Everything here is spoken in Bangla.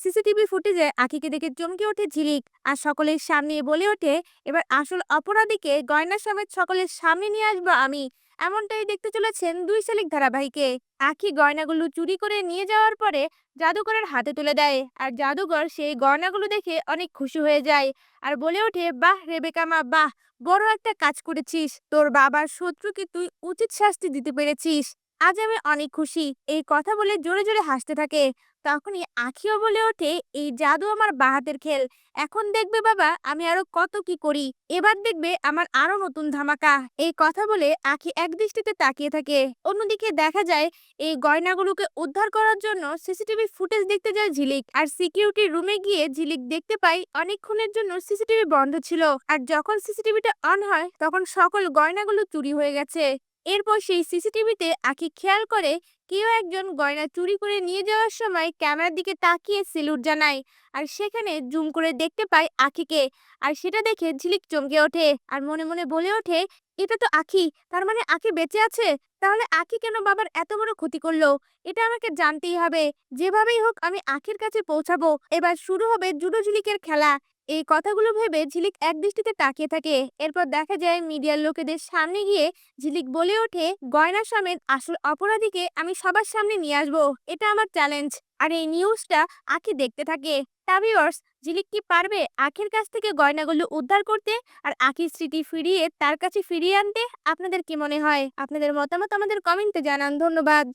সিসিটিভি ফুটেজে আখিকে দেখে চমকে ওঠে ঝিলিক আর সকলের সামনে বলে ওঠে, এবার আসল অপরাধীকে গয়না সমেত সকলের সামনে নিয়ে আসব আমি। এমনটাই দেখতে চলেছেন দুই শালিক ধারাবাহিকে। আখি গয়নাগুলো চুরি করে নিয়ে যাওয়ার পরে জাদুকরের হাতে তুলে দেয় আর জাদুকর সেই গয়নাগুলো দেখে অনেক খুশি হয়ে যায় আর বলে ওঠে, বাহ রেবেকা মা, বাহ, বড় একটা কাজ করেছিস। তোর বাবার শত্রুকে তুই উচিত শাস্তি দিতে পেরেছিস। আজ আমি অনেক খুশি। এই কথা বলে জোরে জোরে হাসতে থাকে। তখনই আখিও বলে ওঠে, এই জাদু আমার বাহাতের খেল। এখন দেখবে বাবা, আমি আরও কত কি করি। এবার দেখবে আমার আরও নতুন ধামাকা। এই কথা বলে আখি এক দৃষ্টিতে তাকিয়ে থাকে। অন্যদিকে দেখা যায়, এই গয়নাগুলোকে উদ্ধার করার জন্য সিসিটিভি ফুটেজ দেখতে যায় ঝিলিক। আর সিকিউরিটি রুমে গিয়ে ঝিলিক দেখতে পাই, অনেকক্ষণের জন্য সিসিটিভি বন্ধ ছিল। আর যখন সিসিটিভিটা অন হয়, তখন সকল গয়নাগুলো চুরি হয়ে গেছে। এরপর সেই সিসিটিভিতে আখি খেয়াল করে কেউ একজন গয়না চুরি করে নিয়ে যাওয়ার সময় ক্যামেরার দিকে তাকিয়ে সেলুট জানায়। আর সেখানে জুম করে দেখতে পায় আখিকে আর সেটা দেখে ঝিলিক চমকে ওঠে আর মনে মনে বলে ওঠে, এটা তো আখি তার মানে আখি বেঁচে আছে? তাহলে আখি কেন বাবার এত বড় ক্ষতি করল? এটা আমাকে জানতেই হবে। যেভাবেই হোক আমি আখির কাছে পৌঁছাবো। এবার শুরু হবে জুডো ঝিলিকের খেলা। এই কথাগুলো ভেবে ঝিলিক একদৃষ্টিতে তাকিয়ে থাকে। এরপর দেখা যায় মিডিয়ার লোকেদের সামনে গিয়ে ঝিলিক বলে ওঠে, গয়না সমেত আসল অপরাধীকে আমি সবার সামনে নিয়ে আসব। এটা আমার চ্যালেঞ্জ। আর এই নিউজটা আখি দেখতে থাকে। টাভিওর্স ঝিলিক কি পারবে আখির কাছ থেকে গয়নাগুলো উদ্ধার করতে আর আখির স্মৃতি ফিরিয়ে তার কাছে ফিরিয়ে আনতে? আপনাদের কি মনে হয়? আপনাদের মতামত আমাদের কমেন্টে জানান। ধন্যবাদ।